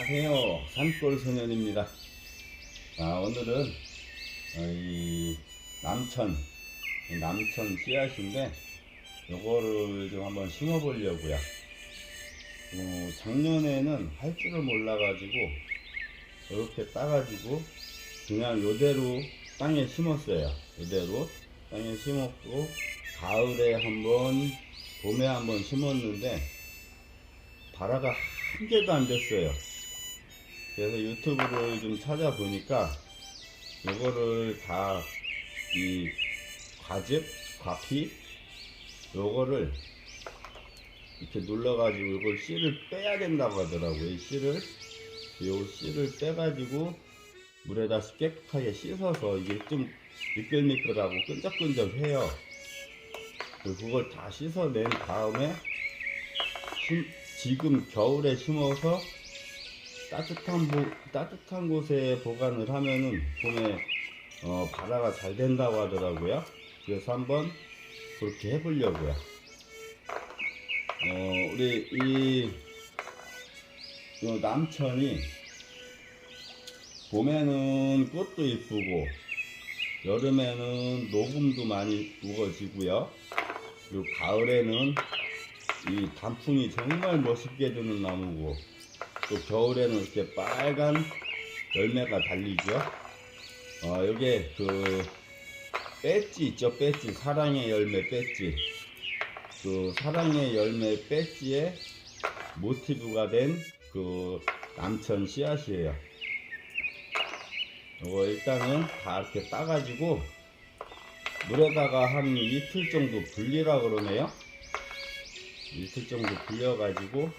안녕하세요. 산골 소년입니다. 자, 오늘은 어, 이 남천, 이 남천 씨앗인데 요거를 좀 한번 심어 보려고요. 어, 작년에는 할 줄을 몰라 가지고 이렇게 따 가지고 그냥 요대로 땅에 심었어요. 요대로 땅에 심었고 가을에 한번 봄에 한번 심었는데 발화가 한 개도 안 됐어요. 그래서 유튜브를 좀 찾아보니까 요거를 다 이 과즙, 과피 요거를 이렇게 눌러가지고 이걸 씨를 빼야 된다고 하더라고요. 이 씨를 요 씨를 빼가지고 물에다 깨끗하게 씻어서 이게 좀 미끌미끌하고 끈적끈적해요. 그걸 다 씻어낸 다음에 심- 지금 겨울에 심어서 따뜻한 보, 따뜻한 곳에 보관을 하면은 봄에 어, 발화가 잘 된다고 하더라고요. 그래서 한번 그렇게 해보려고요. 어, 우리 이, 요 남천이 봄에는 꽃도 이쁘고 여름에는 녹음도 많이 우거지고요. 그리고 가을에는 이 단풍이 정말 멋있게 주는 나무고 또 겨울에는 이렇게 빨간 열매가 달리죠. 어, 요게 그 배지 있죠, 배지 사랑의 열매 배지. 그 사랑의 열매 배지에 모티브가 된 그 남천 씨앗이에요. 이거 일단은 다 이렇게 따가지고 물에다가 한 이틀 정도 불리라 그러네요. 이틀 정도 불려가지고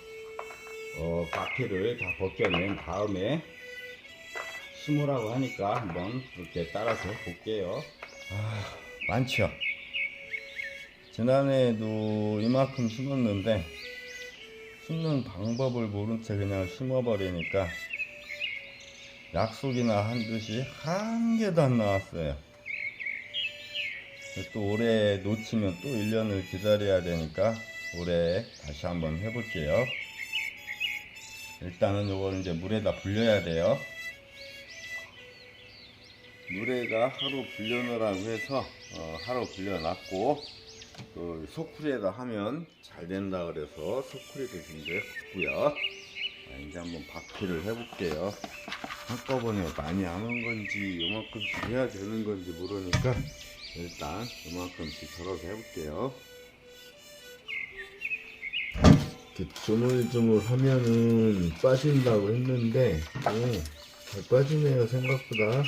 어, 바퀴를 다 벗겨낸 다음에 심으라고 하니까 한번 그렇게 따라서 볼게요. 아, 많죠. 지난해에도 이만큼 심었는데 심는 방법을 모른 채 그냥 심어버리니까 약속이나 한 듯이 한 개도 안 나왔어요. 또 올해 놓치면 또 1년을 기다려야 되니까 올해 다시 한번 해볼게요. 일단은 요걸 이제 물에다 불려야 돼요. 물에다 하루 불려놓으라고 해서 어, 하루 불려놨고 그 소쿠리에다 하면 잘 된다 그래서 소쿠리도 준비했고요. 자, 이제 한번 바퀴를 해볼게요. 한꺼번에 많이 안한 건지 요만큼씩 해야 되는 건지 모르니까 일단 요만큼씩 덜어서 해볼게요. 조물조물 하면은 빠진다고 했는데 오, 잘 빠지네요 생각보다.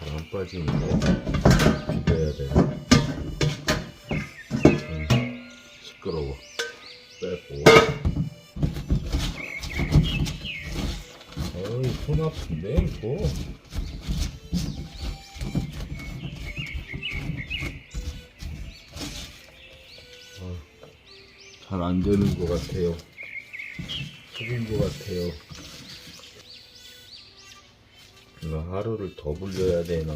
잘 안 빠지는데? 비벼야 돼. 음, 시끄러워. 빼고. 어이 손 아픈데 이거 잘 안 되는 것 같아요. 속인 것 같아요. 이거 하루를 더 불려야 되나.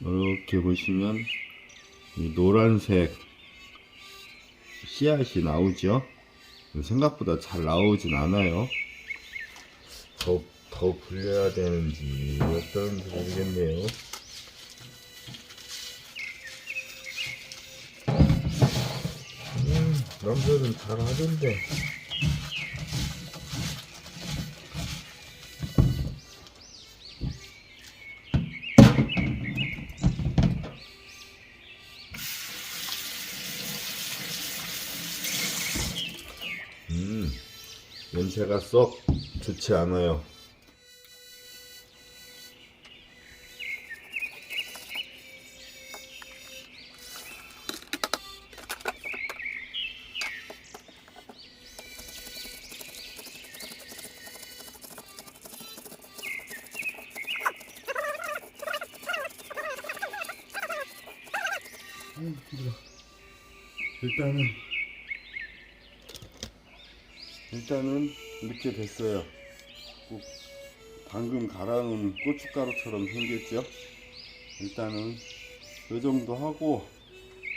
이렇게 보시면 이 노란색 씨앗이 나오죠. 생각보다 잘 나오진 않아요. 더, 더 불려야 되는지 어떤지 모르겠네요. 음, 남들은 잘 하던데. 냄새가 썩 좋지 않아요. 음. 일단은 일단은 이렇게 됐어요. 꼭 방금 갈아놓은 고춧가루처럼 생겼죠. 일단은 이 정도 하고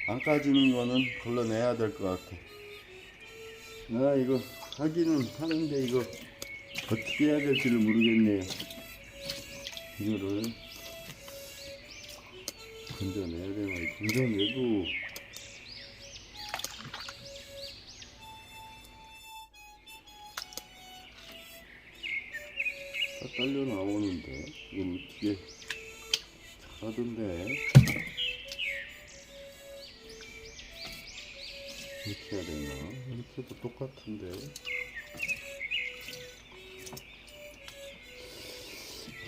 안 까지는 거는 걸러내야 될 것 같아. 나 이거 하기는 하는데 이거 어떻게 해야 될지를 모르겠네요. 이거를 건져내야 되나? 건져내고 딸려 나오는데 이건 어떻게 잘하던데 이렇게 해야 되나? 이렇게 해도 똑같은데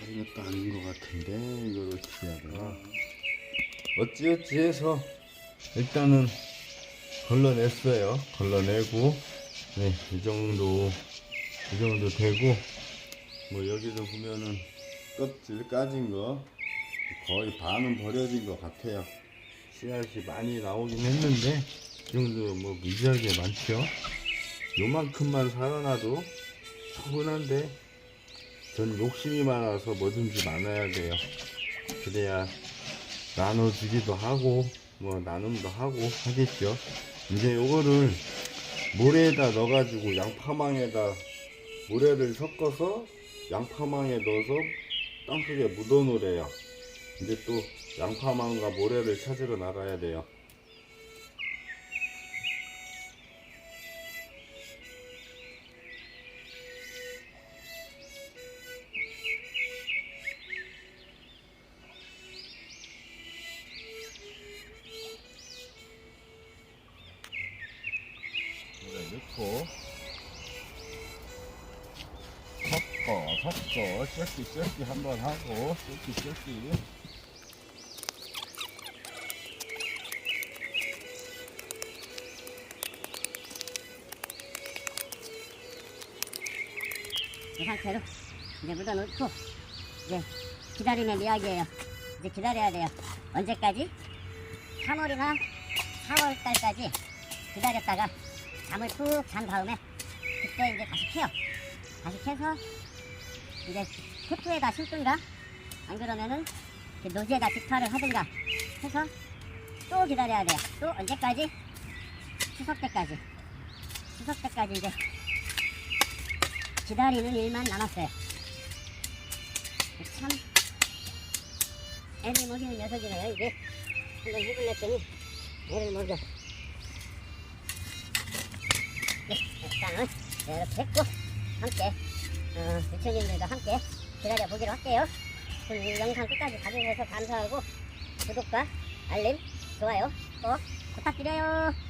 아, 이것도 아닌 것 같은데 이걸 어떻게 해야 되나? 어찌어찌 해서 일단은 걸러냈어요. 걸러내고 네, 이 정도 이 정도 되고 뭐 여기도 보면은 껍질 까진 거 거의 반은 버려진 것 같아요. 씨앗이 많이 나오긴 했는데 이 정도 뭐 무지하게 많죠. 요만큼만 살아나도 충분한데 전 욕심이 많아서 뭐든지 많아야 돼요. 그래야 나눠주기도 하고 뭐 나눔도 하고 하겠죠. 이제 요거를 모래에다 넣어가지고 양파망에다 모래를 섞어서 양파망에 넣어서 땅속에 묻어 놓으래요. 이제 또 양파망과 모래를 찾으러 나가야 돼요. 물에 넣고 섞어 섞어 섞기 섞기 한번 하고 섞기 섞기 이 상태로 이제 묻어 놓고 이제 기다리면 이야기예요. 이제 기다려야 돼요. 언제까지? 3월이나 4월달까지 기다렸다가 잠을 푹 잔 다음에 그때 이제 다시 캐요. 다시 캐서 이제 포트에다 심든가 안 그러면은 노지에다 직파를 하든가 해서 또 기다려야 돼요. 또 언제까지? 추석 때까지. 추석 때까지 이제 기다리는 일만 남았어요. 참 애를 먹이는 녀석이네요 이게 한번 묵을 냈더니 애를 먹여 네, 일단은 이렇게 했고 함께 어, 유치원님들과 함께 기다려 보기로 할게요. 오늘 영상 끝까지 봐주셔서 감사하고 구독과 알림, 좋아요 꼭 부탁드려요